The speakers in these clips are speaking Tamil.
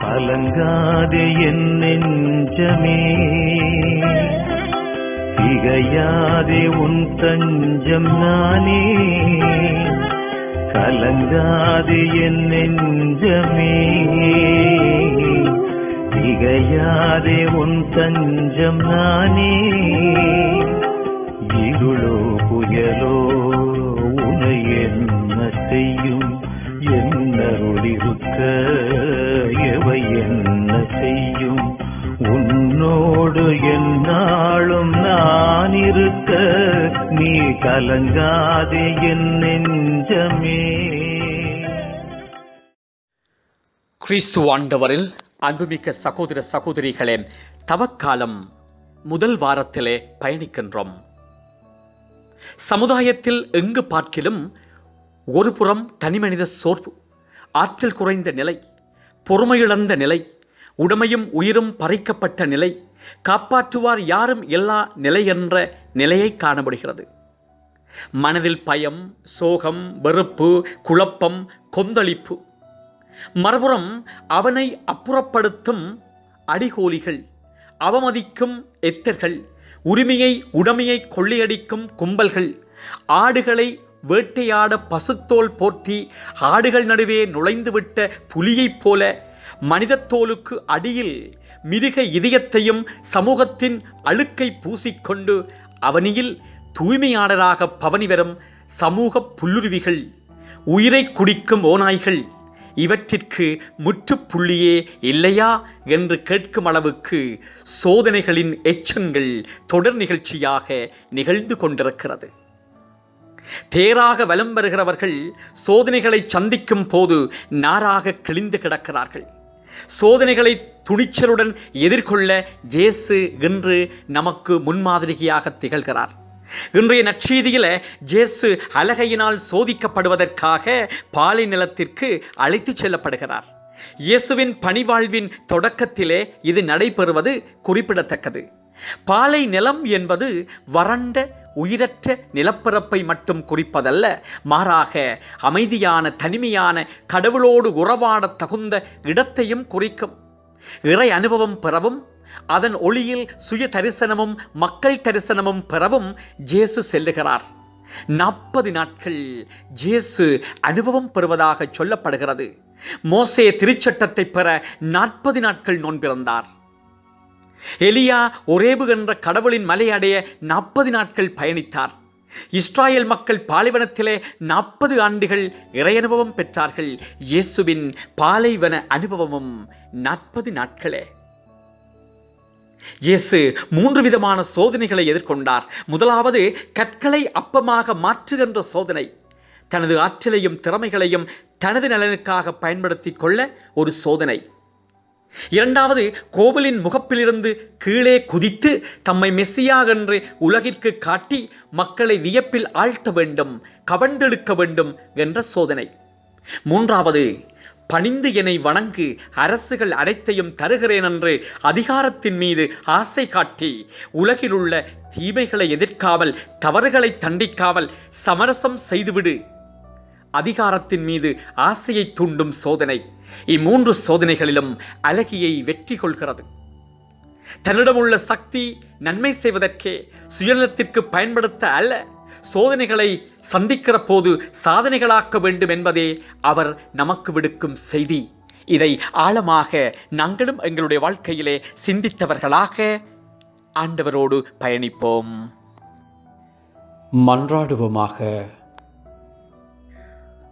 கலங்காதே என் நெஞ்சமே. திகையாதே உன் தஞ்சம் நானே. கலங்காதே என் நெஞ்சமே. திகையாதே உன் தஞ்சம் நானே. உன்னோடு என்னாலும் நான் இருக்க நீ கலங்காதே என் நெஞ்சமே. கிறிஸ்து ஆண்டவரில் அன்புமிக்க சகோதர சகோதரிகளே தவக்காலம் முதல் வாரத்திலே பயணிக்கின்றோம். சமுதாயத்தில் எங்கு பார்க்கிலும் ஒருபுறம் தனிமனித சோர்வு ஆற்றல் குறைந்த நிலை பொறுமையிழந்த நிலை உடமையும் உயிரும் பறிக்கப்பட்ட நிலை காப்பாற்றுவார் யாரும் எல்லா நிலை என்ற நிலையை காணப்படுகிறது. மனதில் பயம் சோகம் வெறுப்பு குழப்பம் கொந்தளிப்பு. மறுபுறம் அவனை அப்புறப்படுத்தும் அடிகோலிகள் அவமதிக்கும் எத்தர்கள் உரிமையை உடமையை கொள்ளையடிக்கும் கும்பல்கள் ஆடுகளை வேட்டையாட பசுத்தோல் போர்த்தி ஆடுகள் நடுவே நுழைந்துவிட்ட புலியைப் போல மனிதத்தோலுக்கு அடியில் மிருக இதயத்தையும் சமூகத்தின் அழுக்கை பூசிக்கொண்டு அவனியில் தூய்மையாளராக பவனி வரும் சமூக புல்லுருவிகள் உயிரை குடிக்கும் ஓநாய்கள் இவற்றிற்கு முற்றுப்புள்ளியே இல்லையா என்று கேட்கும் அளவுக்கு சோதனைகளின் எச்சங்கள் தொடர் நிகழ்ச்சியாக நிகழ்ந்து கொண்டிருக்கிறது. தேராக வலம் வருகிறவர்கள் சோதனைகளை சந்திக்கும் போது நாராக கிழிந்து கிடக்கிறார்கள். சோதனைகளை துணிச்சலுடன் எதிர்கொள்ள ஜேசு இன்று நமக்கு முன்மாதிரியாக திகழ்கிறார். இன்றைய நற்செய்தியில ஜேசு அழகையினால் சோதிக்கப்படுவதற்காக பாலை நிலத்திற்கு அழைத்துச் செல்லப்படுகிறார். இயேசுவின் பணிவாழ்வின் தொடக்கத்திலே இது நடைபெறுவது குறிப்பிடத்தக்கது. பாலை நிலம் என்பது வறண்ட உயிரற்ற நிலப்பரப்பை மட்டும் குறிப்பதல்ல மாறாக அமைதியான தனிமையான கடவுளோடு உறவாடத் தகுந்த இடத்தையும் குறிக்கும். இறை அனுபவம் பெறவும் அதன் ஒளியில் சுய தரிசனமும் மக்கள் தரிசனமும் பெறவும் ஜேசு செல்லுகிறார். நாற்பது நாட்கள் ஜேசு அனுபவம் பெறுவதாக சொல்லப்படுகிறது. மோசே திருச்சட்டத்தை பெற நாற்பது நாட்கள் நோன்பிருந்தார் எலியா ஒரேபு என்ற கடவுளின் மலை அடைய நாற்பது நாட்கள் பயணித்தார். இஸ்ராயல் மக்கள் பாலைவனத்திலே நாற்பது ஆண்டுகள் இறையனுபவம் பெற்றார்கள். இயேசுவின் பாலைவன அனுபவமும் நாற்பது நாட்களே. இயேசு மூன்று விதமான சோதனைகளை எதிர்கொண்டார். முதலாவது கற்களை அப்பமாக மாற்றுகின்ற சோதனை. தனது ஆற்றலையும் திறமைகளையும் தனது நலனுக்காக பயன்படுத்திக் கொள்ள ஒரு சோதனை. இரண்டாவது கோவிலின் முகப்பிலிருந்து கீழே குதித்து தம்மை மெஸ்ஸியாக என்று உலகிற்கு காட்டி மக்களை வியப்பில் ஆழ்த்த வேண்டும் கவர்ந்தெடுக்க வேண்டும் என்ற சோதனை. மூன்றாவது பணிந்து என்னை வணங்கு அரசுகள் அனைத்தையும் தருகிறேன் என்று அதிகாரத்தின் மீது ஆசை காட்டி உலகிலுள்ள தீமைகளை எதிர்க்காமல் தவறுகளை தண்டிக்காமல் சமரசம் செய்துவிடு. அதிகாரத்தின் மீது ஆசையை தூண்டும் சோதனை. இம்மூன்று சோதனைகளிலும் அழகியை வெற்றி கொள்கிறது. தன்னிடமுள்ள சக்தி நன்மை செய்வதற்கே சுயநலத்திற்கு பயன்படுத்த அல்ல. சோதனைகளை சந்திக்கிற போது சாதனைகளாக்க வேண்டும் என்பதே அவர் நமக்கு விடுக்கும் செய்தி. இதை ஆழமாக நாங்களும் எங்களுடைய வாழ்க்கையிலே சிந்தித்தவர்களாக ஆண்டவரோடு பயணிப்போம். மன்றாடுவோமாக.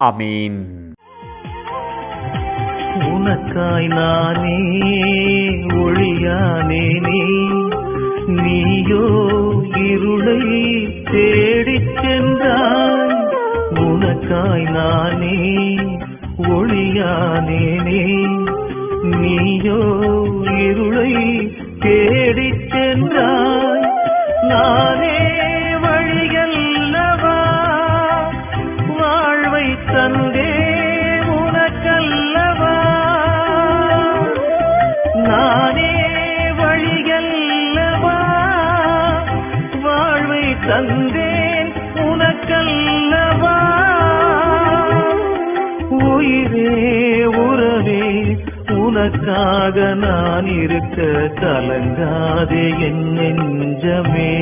அமீன் உனக்காய் நானே ஒளியானேனே நீயோ இருளை தேடிச் சென்றாய். உனக்காய் நானே ஒளியானேனே நீயோ இருளை வாழ்வை உனக்கல்லவா? நானே வழியல்லவா? வாழ்வை தந்தேன் உனக்கல்லவா? உயிரே உறவே உனக்காக நான் இருக்க கலங்காதே என் நெஞ்சமே.